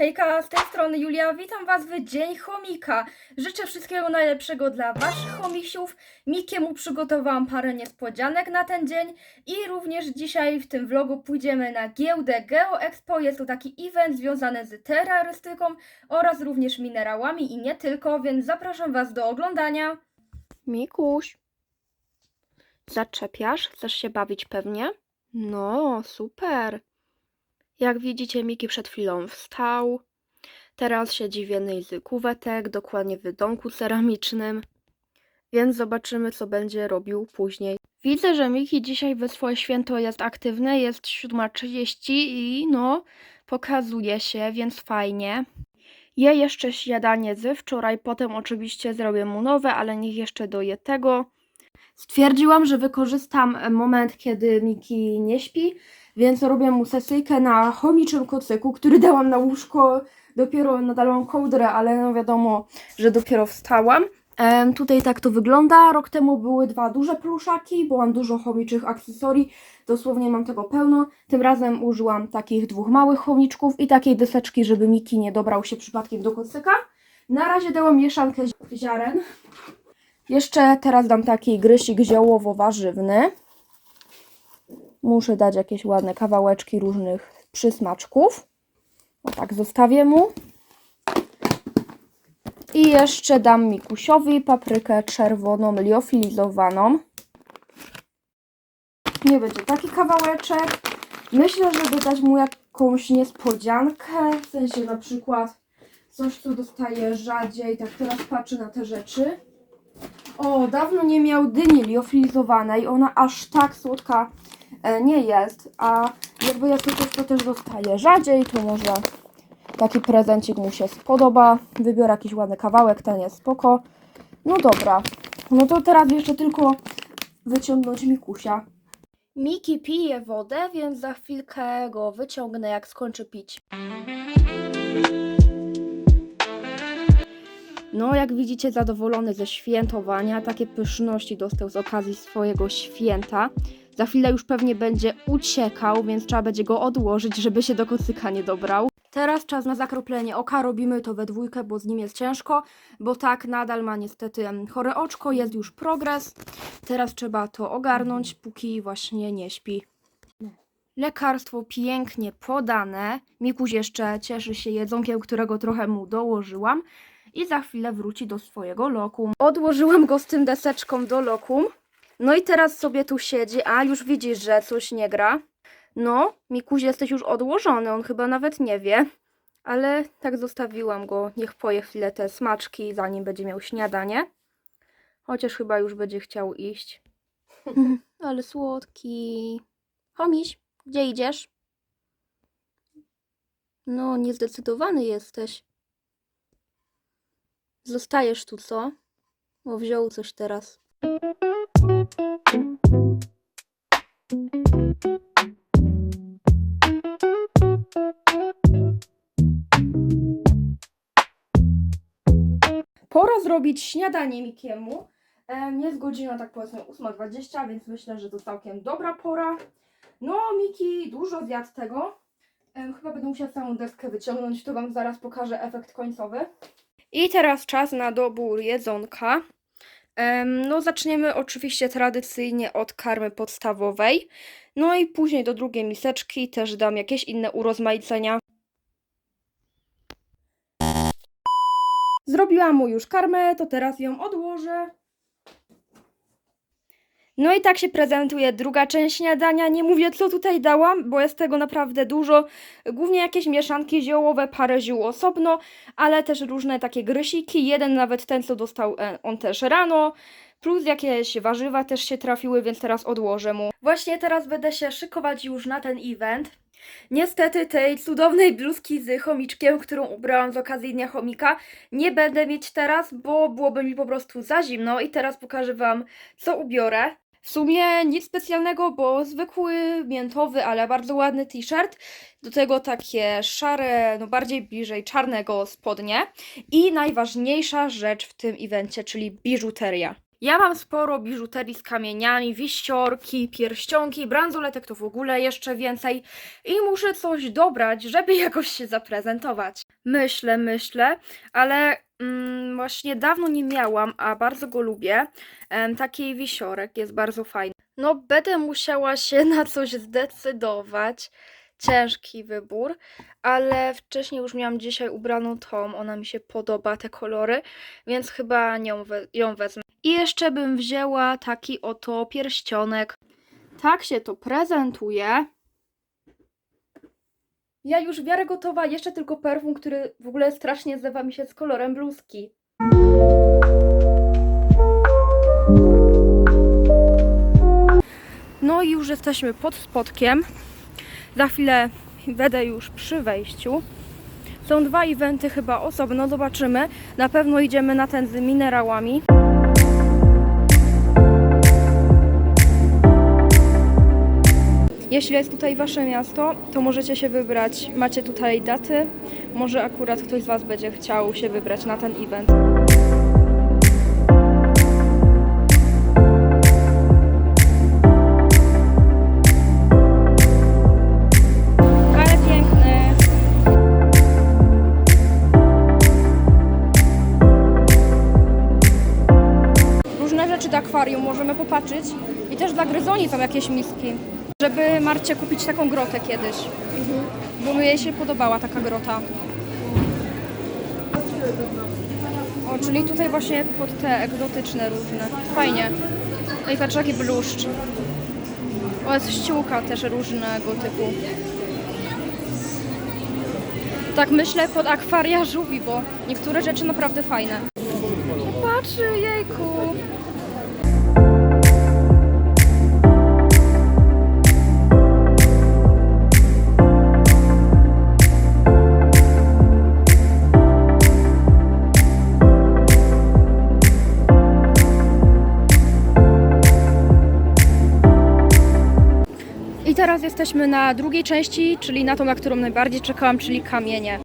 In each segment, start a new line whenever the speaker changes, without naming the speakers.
Hejka, z tej strony Julia, witam Was w Dzień Chomika. Życzę wszystkiego najlepszego dla Waszych chomisiów. Mikiemu przygotowałam parę niespodzianek na ten dzień i również dzisiaj w tym vlogu pójdziemy na giełdę GeoExpo. Jest to taki event związany z terrorystyką oraz również minerałami i nie tylko, więc zapraszam Was do oglądania.
Mikuś, zaczepiasz? Chcesz się bawić pewnie? No, super. Jak widzicie, Miki przed chwilą wstał. Teraz siedzi w jednej z kuwetek, dokładnie w domku ceramicznym. Więc zobaczymy, co będzie robił później. Widzę, że Miki dzisiaj we swoje święto jest aktywny. Jest 7.30 i no, pokazuje się, więc fajnie. Je jeszcze śniadanie z wczoraj, potem oczywiście zrobię mu nowe, ale niech jeszcze doje tego. Stwierdziłam, że wykorzystam moment, kiedy Miki nie śpi, więc robię mu sesyjkę na chomiczym kocyku, który dałam na łóżko. Dopiero nadałam kołdrę, ale no wiadomo, że dopiero wstałam. Tutaj tak to wygląda. Rok temu były dwa duże pluszaki, bo mam dużo chomiczych akcesorii. Dosłownie mam tego pełno. Tym razem użyłam takich dwóch małych chomiczków i takiej deseczki, żeby Miki nie dobrał się przypadkiem do kocyka. Na razie dałam mieszankę zi- ziaren. Jeszcze teraz dam taki grysik ziołowo-warzywny. Muszę dać jakieś ładne kawałeczki różnych przysmaczków. O tak, zostawię mu. I jeszcze dam Mikusiowi paprykę czerwoną liofilizowaną. Nie będzie taki kawałeczek. Myślę, żeby dać mu jakąś niespodziankę, w sensie na przykład coś, co dostaje rzadziej. Tak teraz patrzę na te rzeczy. O, dawno nie miał dyni liofilizowanej. Ona aż tak słodka nie jest. A jakby jak to to też dostaje rzadziej, to może taki prezencik mu się spodoba. Wybiorę jakiś ładny kawałek, ten jest spoko. No dobra. No to teraz jeszcze tylko wyciągnąć Mikusia. Miki pije wodę, więc za chwilkę go wyciągnę, jak skończy pić. No, jak widzicie, zadowolony ze świętowania. Takie pyszności dostał z okazji swojego święta. Za chwilę już pewnie będzie uciekał, więc trzeba będzie go odłożyć, żeby się do kocyka nie dobrał. Teraz czas na zakroplenie oka. Robimy to we dwójkę, bo z nim jest ciężko, bo tak nadal ma niestety chore oczko, jest już progres. Teraz trzeba to ogarnąć, póki właśnie nie śpi. Lekarstwo pięknie podane. Mikuś jeszcze cieszy się jedzonkiem, którego trochę mu dołożyłam i za chwilę wróci do swojego lokum. Odłożyłam go z tym deseczką do lokum. No i teraz sobie tu siedzi, a już widzisz, że coś nie gra. No, Mikuś, jesteś już odłożony, on chyba nawet nie wie. Ale tak zostawiłam go, niech poje chwilę te smaczki, zanim będzie miał śniadanie. Chociaż chyba już będzie chciał iść. Ale słodki. Chomiś, gdzie idziesz? No, niezdecydowany jesteś. Zostajesz tu, co? Bo wziął coś teraz. Pora zrobić śniadanie Mikiemu. Em, Jest godzina tak powiedzmy 8.20, więc myślę, że to całkiem dobra pora. No, Miki dużo zjadł tego. Chyba będę musiała całą deskę wyciągnąć, to Wam zaraz pokażę efekt końcowy. I teraz czas na dobór jedzonka. No, zaczniemy oczywiście tradycyjnie od karmy podstawowej. No i później do drugiej miseczki też dam jakieś inne urozmaicenia. Zrobiłam mu już karmę, to teraz ją odłożę. No i tak się prezentuje druga część śniadania. Nie mówię, co tutaj dałam, bo jest tego naprawdę dużo. Głównie jakieś mieszanki ziołowe, parę ziół osobno, ale też różne takie grysiki. Jeden nawet ten, co dostał e, on też rano. Plus jakieś warzywa też się trafiły, więc teraz odłożę mu. Właśnie teraz będę się szykować już na ten event. Niestety tej cudownej bluzki z chomiczkiem, którą ubrałam z okazji Dnia Chomika, nie będę mieć teraz, bo byłoby mi po prostu za zimno i teraz pokażę Wam, co ubiorę. W sumie nic specjalnego, bo zwykły, miętowy, ale bardzo ładny t-shirt. Do tego takie szare, no bardziej bliżej czarnego spodnie. I najważniejsza rzecz w tym evencie, czyli biżuteria. Ja mam sporo biżuterii z kamieniami, wisiorki, pierścionki, bransoletek to w ogóle jeszcze więcej i muszę coś dobrać, żeby jakoś się zaprezentować. Myślę, myślę, ale mm, właśnie dawno nie miałam, a bardzo go lubię. Taki wisiorek jest bardzo fajny. No, będę musiała się na coś zdecydować. Ciężki wybór, ale wcześniej już miałam dzisiaj ubraną tą, ona mi się podoba, te kolory, więc chyba nią we- ją wezmę. I jeszcze bym wzięła taki oto pierścionek. Tak się to prezentuje.
Ja już w miarę gotowa, jeszcze tylko perfum, który w ogóle strasznie zlewa mi się z kolorem bluzki.
No i już jesteśmy pod spotkiem. Za chwilę będę już przy wejściu. Są dwa eventy chyba osobno, zobaczymy. Na pewno idziemy na ten z minerałami. Jeśli jest tutaj wasze miasto, to możecie się wybrać. Macie tutaj daty. Może akurat ktoś z was będzie chciał się wybrać na ten event. Różne rzeczy do akwarium możemy popatrzeć. I też dla gryzoni są jakieś miski. Żeby Marcie kupić taką grotę kiedyś. Bo mi jej się podobała taka grota. O, czyli tutaj właśnie pod te egzotyczne różne. Fajnie. No i patrz jaki bluszcz. O, jest ściółka też różnego typu. Tak myślę pod akwaria żółwi, bo niektóre rzeczy naprawdę fajne. Patrzy, jejku. Jesteśmy na drugiej części, czyli na tą, na którą najbardziej czekałam, czyli kamienie.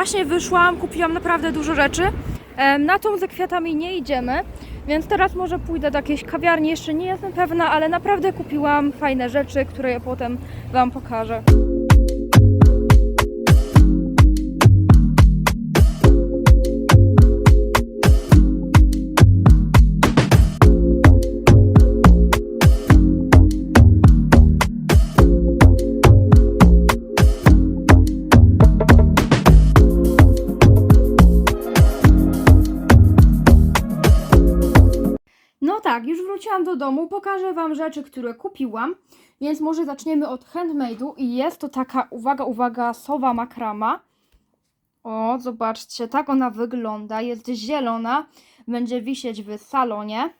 Właśnie wyszłam, kupiłam naprawdę dużo rzeczy. Na tą ze kwiatami nie idziemy, więc teraz może pójdę do jakiejś kawiarni, jeszcze nie jestem pewna, ale naprawdę kupiłam fajne rzeczy, które ja potem Wam pokażę. Wróciłam do domu, pokażę Wam rzeczy, które kupiłam, więc może zaczniemy od handmade'u i jest to taka, uwaga, uwaga, sowa makrama. O, zobaczcie, tak ona wygląda, jest zielona, będzie wisieć w salonie.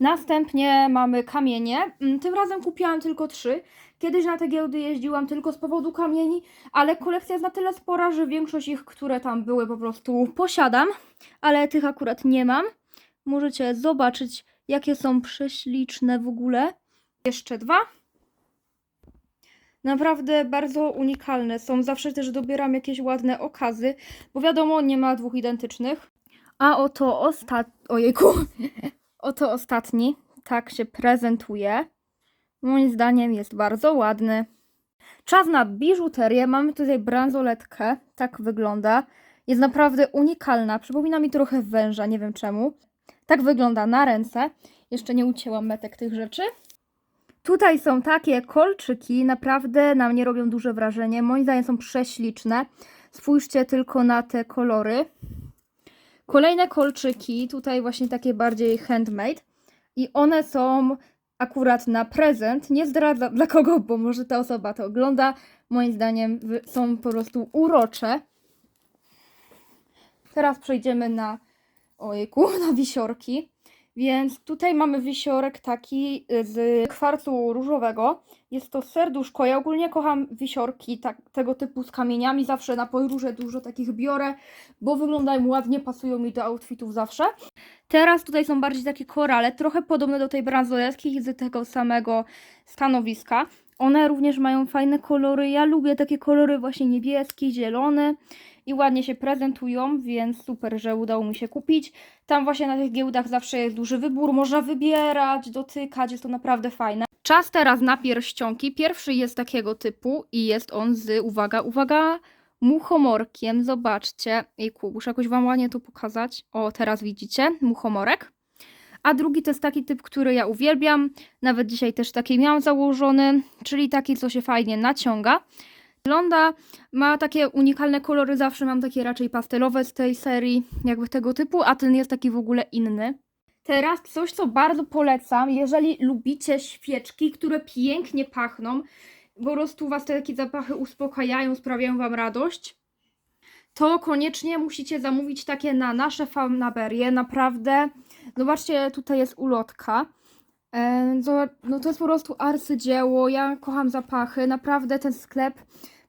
Następnie mamy kamienie, Mm, tym razem kupiłam tylko trzy. Kiedyś na te giełdy jeździłam tylko z powodu kamieni, ale kolekcja jest na tyle spora, że większość ich, które tam były, po prostu posiadam, ale tych akurat nie mam. Możecie zobaczyć, jakie są prześliczne w ogóle. Jeszcze dwa. Naprawdę bardzo unikalne są. Zawsze też dobieram jakieś ładne okazy, bo wiadomo, nie ma dwóch identycznych. A oto ostatni. Ojejku. Oto ostatni. Tak się prezentuje. Moim zdaniem jest bardzo ładny. Czas na biżuterię. Mamy tutaj bransoletkę. Tak wygląda. Jest naprawdę unikalna. Przypomina mi trochę węża, nie wiem czemu. Tak wygląda na ręce. Jeszcze nie ucięłam metek tych rzeczy. Tutaj są takie kolczyki, naprawdę na mnie robią duże wrażenie. Moim zdaniem są prześliczne. Spójrzcie tylko na te kolory.
Kolejne kolczyki, tutaj właśnie takie bardziej handmade. I one są akurat na prezent. Nie zdradzam dla kogo, bo może ta osoba to ogląda. Moim zdaniem są po prostu urocze. Teraz przejdziemy na ojejku, na wisiorki. Więc tutaj mamy wisiorek taki y, z kwarcu różowego. Jest to serduszko. Ja ogólnie kocham wisiorki tak, tego typu z kamieniami. Zawsze na podróże dużo takich biorę, bo wyglądają ładnie, pasują mi do outfitów zawsze. Teraz tutaj są bardziej takie korale, trochę podobne do tej bransoletki z tego samego stanowiska. One również mają fajne kolory. Ja lubię takie kolory właśnie niebieski, zielony i ładnie się prezentują, więc super, że udało mi się kupić. Tam właśnie na tych giełdach zawsze jest duży wybór, można wybierać, dotykać, jest to naprawdę fajne. Czas teraz na pierścionki. Pierwszy jest takiego typu i jest on z, uwaga, uwaga, muchomorkiem. Zobaczcie. Ejku, muszę jakoś wam ładnie to pokazać. O, teraz widzicie, muchomorek. A drugi to jest taki typ, który ja uwielbiam. Nawet dzisiaj też taki miałam założony, czyli taki, co się fajnie naciąga. Wygląda, ma takie unikalne kolory, zawsze mam takie raczej pastelowe z tej serii, jakby tego typu, a ten jest taki w ogóle inny. Teraz coś, co bardzo polecam, jeżeli lubicie świeczki, które pięknie pachną, po prostu was te takie zapachy uspokajają, sprawiają wam radość, to koniecznie musicie zamówić takie na nasze fanaberie, naprawdę. Zobaczcie, tutaj jest ulotka. E, No to jest po prostu arcydzieło, ja kocham zapachy, naprawdę ten sklep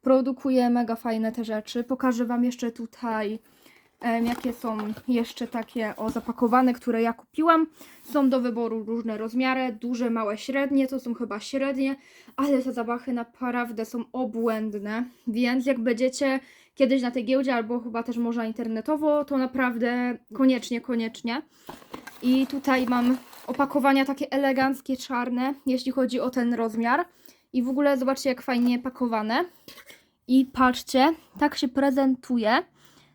produkuje mega fajne te rzeczy. Pokażę wam jeszcze tutaj jakie są jeszcze takie o zapakowane, które ja kupiłam. Są do wyboru różne rozmiary, duże, małe, średnie, to są chyba średnie, ale te zapachy naprawdę są obłędne, więc jak będziecie kiedyś na tej giełdzie, albo chyba też można internetowo, to naprawdę koniecznie, koniecznie. I tutaj mam opakowania takie eleganckie, czarne, jeśli chodzi o ten rozmiar. I w ogóle zobaczcie, jak fajnie pakowane. I patrzcie, tak się prezentuje.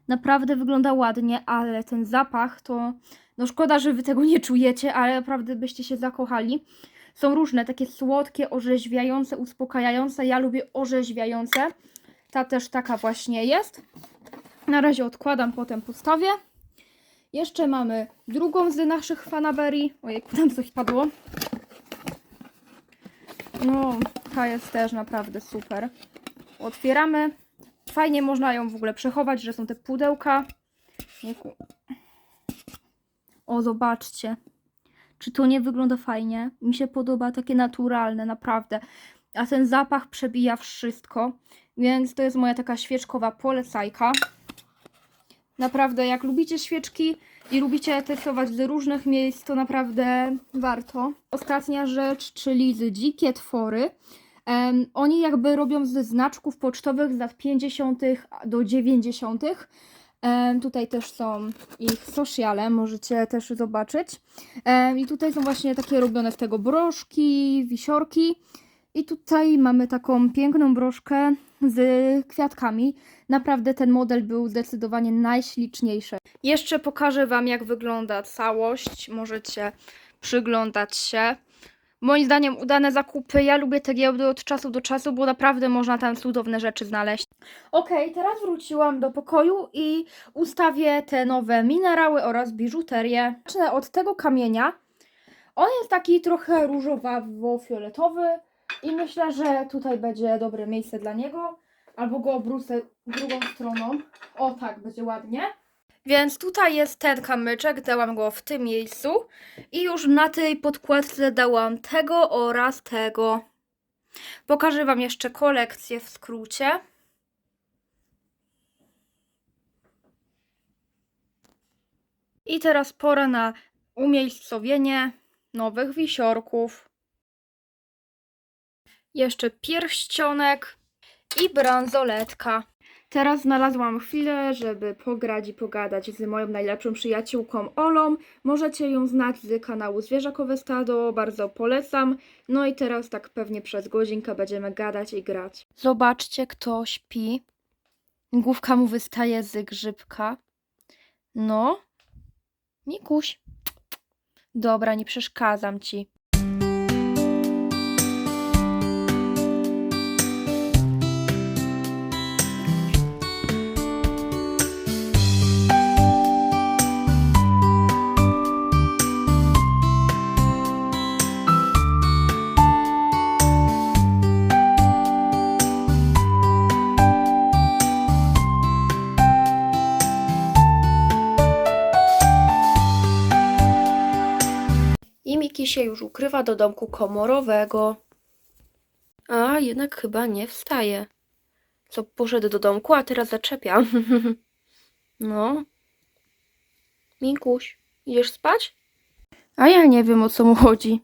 Naprawdę wygląda ładnie, ale ten zapach to. No szkoda, że wy tego nie czujecie, ale naprawdę byście się zakochali. Są różne, takie słodkie, orzeźwiające, uspokajające. Ja lubię orzeźwiające. Ta też taka właśnie jest. Na razie odkładam, potem postawię. Jeszcze mamy drugą z naszych fanaberii. Ojej, tam coś padło. No, ta jest też naprawdę super. Otwieramy. Fajnie można ją w ogóle przechować, że są te pudełka. O, zobaczcie. Czy to nie wygląda fajnie? Mi się podoba takie naturalne, naprawdę. A ten zapach przebija wszystko. Więc to jest moja taka świeczkowa polecajka. Naprawdę, jak lubicie świeczki i lubicie testować z różnych miejsc, to naprawdę warto. Ostatnia rzecz, czyli z dzikie twory. Em, oni jakby robią ze znaczków pocztowych z lat 50. do 90. Em, tutaj też są ich sociale, możecie też zobaczyć. Em, I tutaj są właśnie takie robione z tego broszki, wisiorki. I tutaj mamy taką piękną broszkę z kwiatkami. Naprawdę ten model był zdecydowanie najśliczniejszy. Jeszcze pokażę Wam, jak wygląda całość. Możecie przyglądać się. Moim zdaniem udane zakupy. Ja lubię te giełdy od czasu do czasu, bo naprawdę można tam cudowne rzeczy znaleźć. Okej, teraz wróciłam do pokoju i ustawię te nowe minerały oraz biżuterię. Zacznę od tego kamienia. On jest taki trochę różowawo-fioletowy i myślę, że tutaj będzie dobre miejsce dla niego. Albo go obrócę drugą stroną. O tak, będzie ładnie. Więc tutaj jest ten kamyczek, dałam go w tym miejscu i już na tej podkładce dałam tego oraz tego. Pokażę Wam jeszcze kolekcję w skrócie. I teraz pora na umiejscowienie nowych wisiorków. Jeszcze pierścionek i bransoletka. Teraz znalazłam chwilę, żeby pograć i pogadać z moją najlepszą przyjaciółką Olą. Możecie ją znać z kanału Zwierzakowe Stado, bardzo polecam. No i teraz tak pewnie przez godzinkę będziemy gadać i grać. Zobaczcie, kto śpi. Główka mu wystaje z grzybka. No, Mikuś. Dobra, nie przeszkadzam ci.
Się już ukrywa do domku komorowego. A, jednak chyba nie wstaje. Co, poszedł do domku, a teraz zaczepia. no. Mikuś, idziesz spać? A ja nie wiem, o co mu chodzi.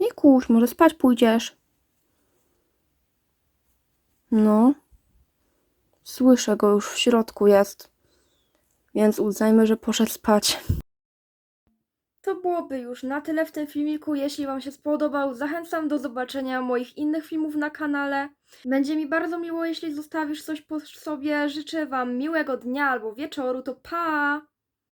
Mikuś, może spać pójdziesz? No. Słyszę go już w środku jest. Więc uznajmy, że poszedł spać.
To byłoby już na tyle w tym filmiku. Jeśli Wam się spodobał, zachęcam do zobaczenia moich innych filmów na kanale. Będzie mi bardzo miło, jeśli zostawisz coś po sobie. Życzę Wam miłego dnia albo wieczoru. To pa!